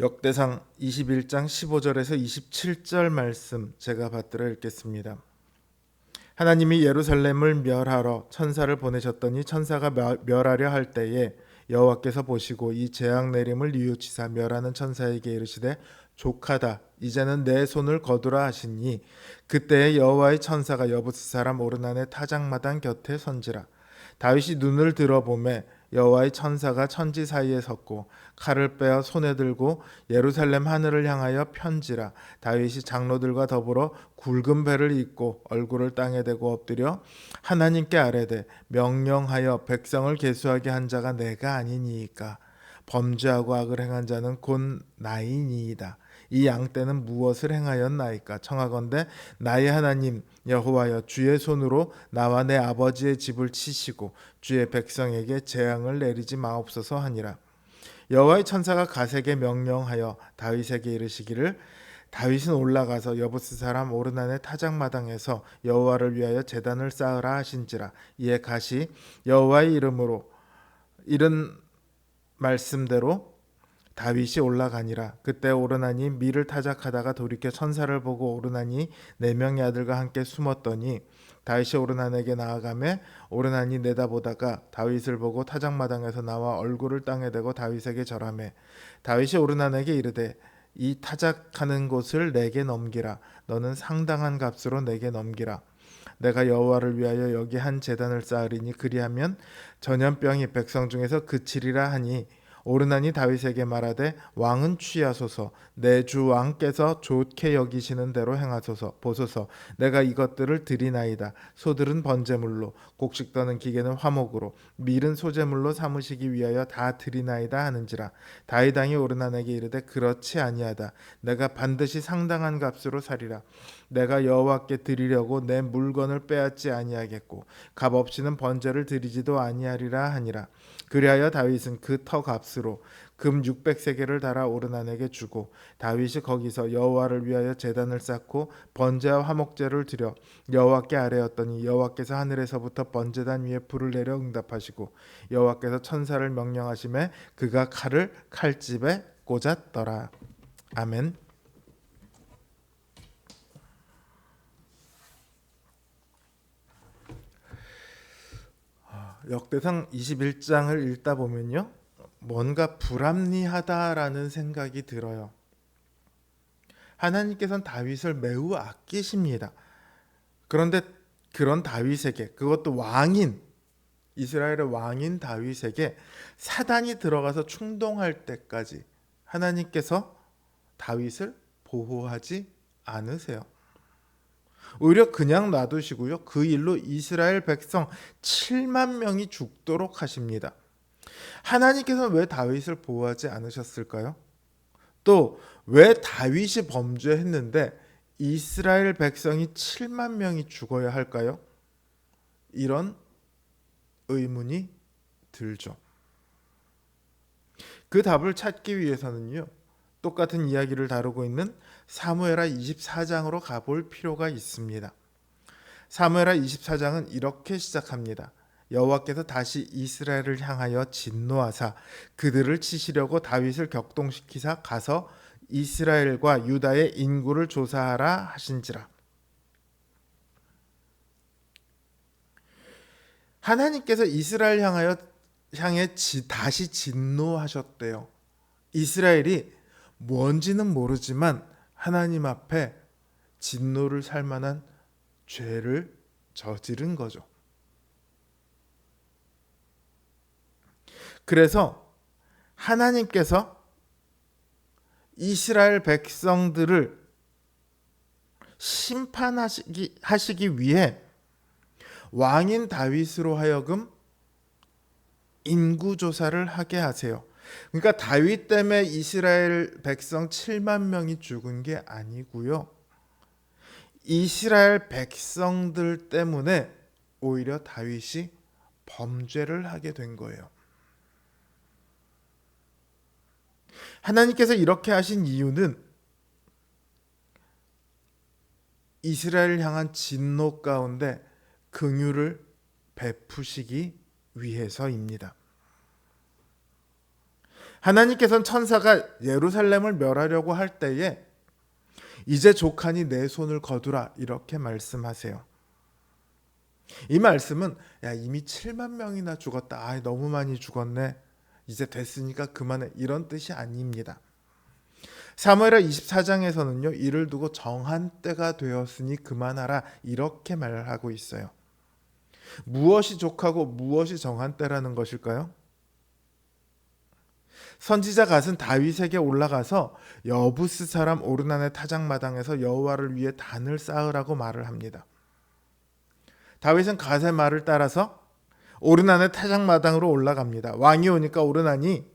역대상 21장 15절에서 27절 말씀 제가 받들어 읽겠습니다. 하나님이 예루살렘을 멸하러 천사를 보내셨더니 천사가 멸- 멸하려 할 때에 여호와께서 보시고 이 재앙 내림을 뉘우치사 멸하는 천사에게 이르시되 족하다 이제는 내 손을 거두라 하시니 그때에 여호와의 천사가 여부스 사람 오르난의 타작마당 곁에 선지라 다윗이 눈을 들어보매 여호와의 천사가 천지 사이에 섰고 칼을 빼어 손에 들고 예루살렘 하늘을 향하여 편지라 다윗이 장로들과 더불어 굵은 배를 입고 얼굴을 땅에 대고 엎드려 하나님께 아뢰되 명령하여 백성을 계수하게 한 자가 내가 아니니이까 범죄하고 악을 행한 자는 곧 나이니이다 이 양떼는 무엇을 행하였나이까? 청하건대 나의 하나님 여호와여 주의 손으로 나와 내 아버지의 집을 치시고 주의 백성에게 재앙을 내리지 마옵소서 하니라. 여호와의 천사가 가세게 명령하여 다윗에게 이르시기를 다윗은 올라가서 여부스 사람 오르난의 타작마당에서 여호와를 위하여 제단을 쌓으라 하신지라. 이에 가시 여호와의 이름으로 이른 말씀대로 다윗이 올라가니라. 그때 오르나니 밀을 타작하다가 돌이켜 천사를 보고 오르나니 네 명의 아들과 함께 숨었더니 다윗이 오르난에게 나아가매 오르난이 내다보다가 다윗을 보고 타작마당에서 나와 얼굴을 땅에 대고 다윗에게 절하매 다윗이 오르난에게 이르되 이 타작하는 곳을 내게 넘기라. 너는 상당한 값으로 내게 넘기라. 내가 여호와를 위하여 여기 한 제단을 쌓으리니 그리하면 전염병이 백성 중에서 그치리라 하니 오르나니 다윗에게 말하되 왕은 취하소서. 내 주 왕께서 좋게 여기시는 대로 행하소서. 보소서. 내가 이것들을 드리나이다. 소들은 번제물로 곡식 떠는 기계는 화목으로 밀은 소제물로 삼으시기 위하여 다 드리나이다 하는지라. 다윗 왕이 오르나에게 이르되 그렇지 아니하다. 내가 반드시 상당한 값으로 사리라. 내가 여호와께 드리려고 내 물건을 빼앗지 아니하겠고 값 없이는 번제를 드리지도 아니하리라 하니라 그리하여 다윗은 그 터 값으로 금 600세겔을 달아 오르난에게 주고 다윗이 거기서 여호와를 위하여 제단을 쌓고 번제와 화목제를 드려 여호와께 아뢰었더니 여호와께서 하늘에서부터 번제단 위에 불을 내려 응답하시고 여호와께서 천사를 명령하심에 그가 칼을 칼집에 꽂았더라 아멘. 역대상 21장을 읽다 보면요. 뭔가 불합리하다라는 생각이 들어요. 하나님께서는 다윗을 매우 아끼십니다. 그런데 그런 다윗에게 그것도 왕인 이스라엘의 왕인 다윗에게 사단이 들어가서 충동할 때까지 하나님께서 다윗을 보호하지 않으세요. 오히려 그냥 놔두시고요. 그 일로 이스라엘 백성 7만 명이 죽도록 하십니다. 하나님께서 왜 다윗을 보호하지 않으셨을까요? 또 왜 다윗이 범죄했는데 이스라엘 백성이 7만 명이 죽어야 할까요? 이런 의문이 들죠. 그 답을 찾기 위해서는요. 똑같은 이야기를 다루고 있는 사무엘하 24장으로 가볼 필요가 있습니다. 사무엘하 24장은 이렇게 시작합니다. 여호와께서 다시 이스라엘을 향하여 진노하사 그들을 치시려고 다윗을 격동시키사 가서 이스라엘과 유다의 인구를 조사하라 하신지라. 하나님께서 이스라엘 향하여 향해 지, 다시 진노하셨대요. 이스라엘이 뭔지는 모르지만 하나님 앞에 진노를 살 만한 죄를 저지른 거죠. 그래서 하나님께서 이스라엘 백성들을 심판하시기 하시기 위해 왕인 다윗으로 하여금 인구 조사를 하게 하세요. 그러니까 다윗 때문에 이스라엘 백성 7만 명이 죽은 게 아니고요. 이스라엘 백성들 때문에 오히려 다윗이 범죄를 하게 된 거예요. 하나님께서 이렇게 하신 이유는 이스라엘을 향한 진노 가운데 긍휼을 베푸시기 위해서입니다. 하나님께서는 천사가 예루살렘을 멸하려고 할 때에 이제 족하니 내 손을 거두라 이렇게 말씀하세요. 이 말씀은 야 이미 7만 명이나 죽었다. 아 너무 많이 죽었네. 이제 됐으니까 그만해 이런 뜻이 아닙니다. 사무엘하 24장에서는요 이를 두고 정한 때가 되었으니 그만하라 이렇게 말을 하고 있어요. 무엇이 족하고 무엇이 정한 때라는 것일까요? 선지자 갓은 다윗에게 올라가서 여부스 사람 오르난의 타작마당에서 여호와를 위해 단을 쌓으라고 말을 합니다. 다윗은 갓의 말을 따라서 오르난의 타작마당으로 올라갑니다. 왕이 오니까 오르난이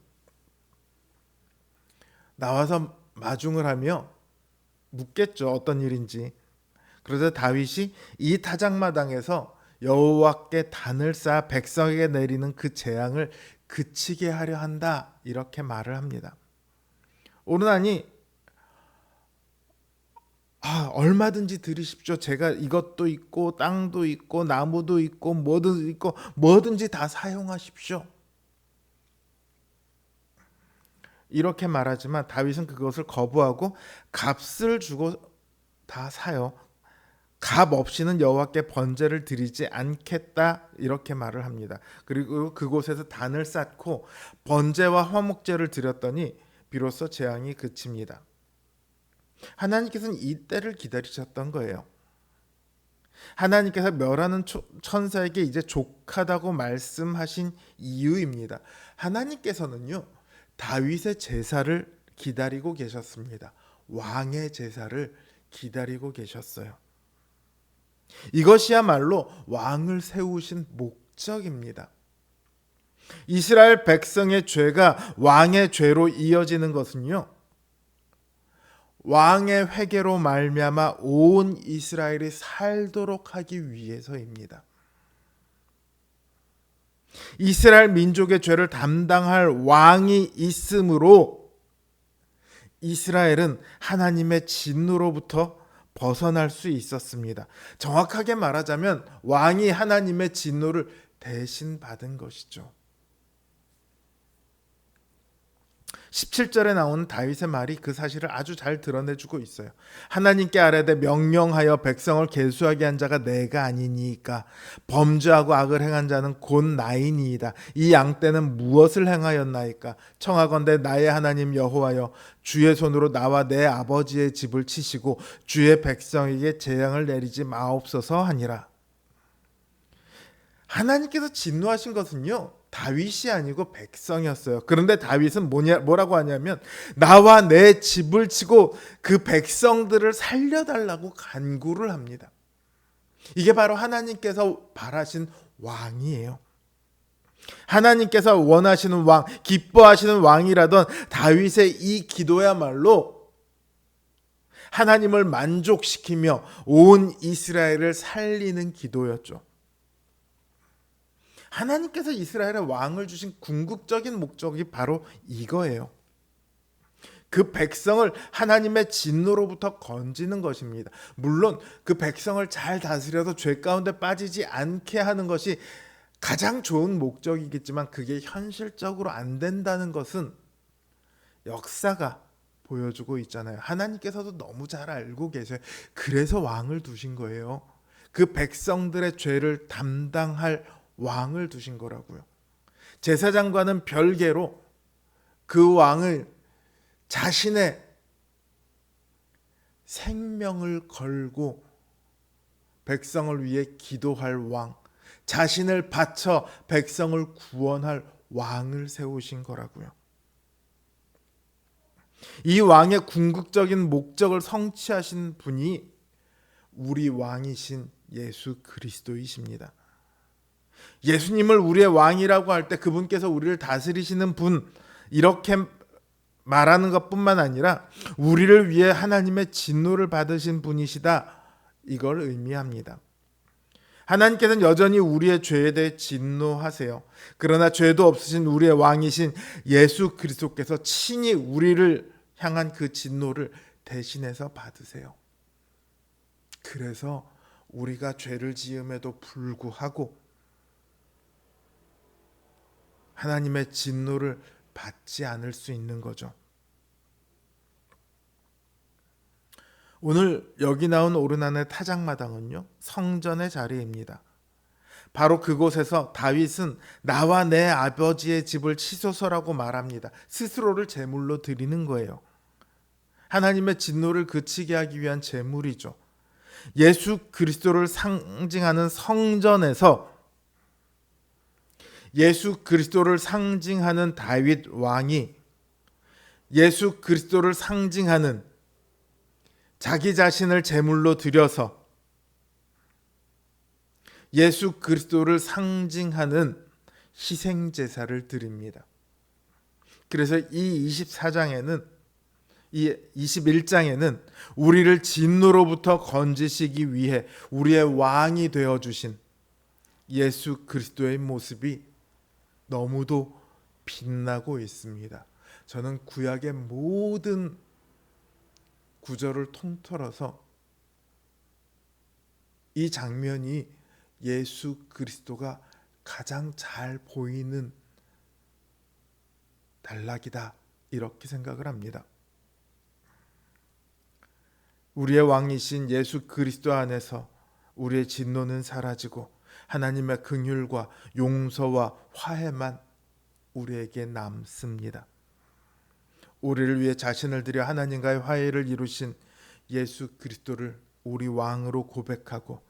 나와서 마중을 하며 묻겠죠. 어떤 일인지. 그러자 다윗이 이 타작마당에서 여호와께 단을 쌓아 백성에게 내리는 그 재앙을 그치게 하려 한다. 이렇게 말을 합니다. 오르나니 아, 얼마든지 들으십시오. 제가 이것도 있고 땅도 있고 나무도 있고 뭐든 있고 뭐든지 다 사용하십시오. 이렇게 말하지만 다윗은 그것을 거부하고 값을 주고 다 사요. 값 없이는 여호와께 번제를 드리지 않겠다 이렇게 말을 합니다. 그리고 그곳에서 단을 쌓고 번제와 화목제를 드렸더니 비로소 재앙이 그칩니다. 하나님께서는 이 때를 기다리셨던 거예요. 하나님께서 멸하는 천사에게 이제 족하다고 말씀하신 이유입니다. 하나님께서는요 다윗의 제사를 기다리고 계셨습니다. 왕의 제사를 기다리고 계셨어요. 이것이야말로 왕을 세우신 목적입니다. 이스라엘 백성의 죄가 왕의 죄로 이어지는 것은요. 왕의 회개로 말미암아 온 이스라엘이 살도록 하기 위해서입니다. 이스라엘 민족의 죄를 담당할 왕이 있으므로 이스라엘은 하나님의 진노로부터 벗어날 수 있었습니다. 정확하게 말하자면 왕이 하나님의 진노를 대신 받은 것이죠. 17절에 나오는 다윗의 말이 그 사실을 아주 잘 드러내주고 있어요. 하나님께 아뢰되 명령하여 백성을 계수하게 한 자가 내가 아니니까 범죄하고 악을 행한 자는 곧 나이니이다. 이 양떼는 무엇을 행하였나이까? 청하건대 나의 하나님 여호와여 주의 손으로 나와 내 아버지의 집을 치시고 주의 백성에게 재앙을 내리지 마옵소서 하니라. 하나님께서 진노하신 것은요. 다윗이 아니고 백성이었어요. 그런데 다윗은 뭐냐, 뭐라고 하냐면 나와 내 집을 치고 그 백성들을 살려달라고 간구를 합니다. 이게 바로 하나님께서 바라신 왕이에요. 하나님께서 원하시는 왕, 기뻐하시는 왕이라던 다윗의 이 기도야말로 하나님을 만족시키며 온 이스라엘을 살리는 기도였죠. 하나님께서 이스라엘의 왕을 주신 궁극적인 목적이 바로 이거예요. 그 백성을 하나님의 진노로부터 건지는 것입니다. 물론 그 백성을 잘 다스려서 죄 가운데 빠지지 않게 하는 것이 가장 좋은 목적이겠지만 그게 현실적으로 안 된다는 것은 역사가 보여주고 있잖아요. 하나님께서도 너무 잘 알고 계세요. 그래서 왕을 두신 거예요. 그 백성들의 죄를 담당할 왕을 두신 거라고요. 제사장과는 별개로 그 왕을 자신의 생명을 걸고 백성을 위해 기도할 왕, 자신을 바쳐 백성을 구원할 왕을 세우신 거라고요. 이 왕의 궁극적인 목적을 성취하신 분이 우리 왕이신 예수 그리스도이십니다. 예수님을 우리의 왕이라고 할 때 그분께서 우리를 다스리시는 분 이렇게 말하는 것뿐만 아니라 우리를 위해 하나님의 진노를 받으신 분이시다 이걸 의미합니다. 하나님께서는 여전히 우리의 죄에 대해 진노하세요. 그러나 죄도 없으신 우리의 왕이신 예수 그리스도께서 친히 우리를 향한 그 진노를 대신해서 받으세요. 그래서 우리가 죄를 지음에도 불구하고 하나님의 진노를 받지 않을 수 있는 거죠. 오늘 여기 나온 오르난의 타작마당은요 성전의 자리입니다. 바로 그곳에서 다윗은 나와 내 아버지의 집을 치소서라고 말합니다. 스스로를 제물로 드리는 거예요. 하나님의 진노를 그치게 하기 위한 제물이죠. 예수 그리스도를 상징하는 성전에서 예수 그리스도를 상징하는 다윗 왕이 예수 그리스도를 상징하는 자기 자신을 제물로 드려서 예수 그리스도를 상징하는 희생 제사를 드립니다. 그래서 이 24장에는 이 21장에는 우리를 진노로부터 건지시기 위해 우리의 왕이 되어 주신 예수 그리스도의 모습이 너무도 빛나고 있습니다. 저는 구약의 모든 구절을 통틀어서 이 장면이 예수 그리스도가 가장 잘 보이는 단락이다 이렇게 생각을 합니다. 우리의 왕이신 예수 그리스도 안에서 우리의 진노는 사라지고 하나님의 긍휼과 용서와 화해만 우리에게 남습니다. 우리를 위해 자신을 들여 하나님과의 화해를 이루신 예수 그리스도를 우리 왕으로 고백하고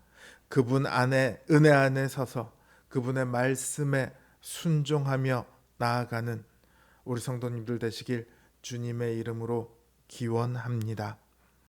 그분 안에 은혜 안에 서서 그분의 말씀에 순종하며 나아가는 우리 성도님들 되시길 주님의 이름으로 기원합니다.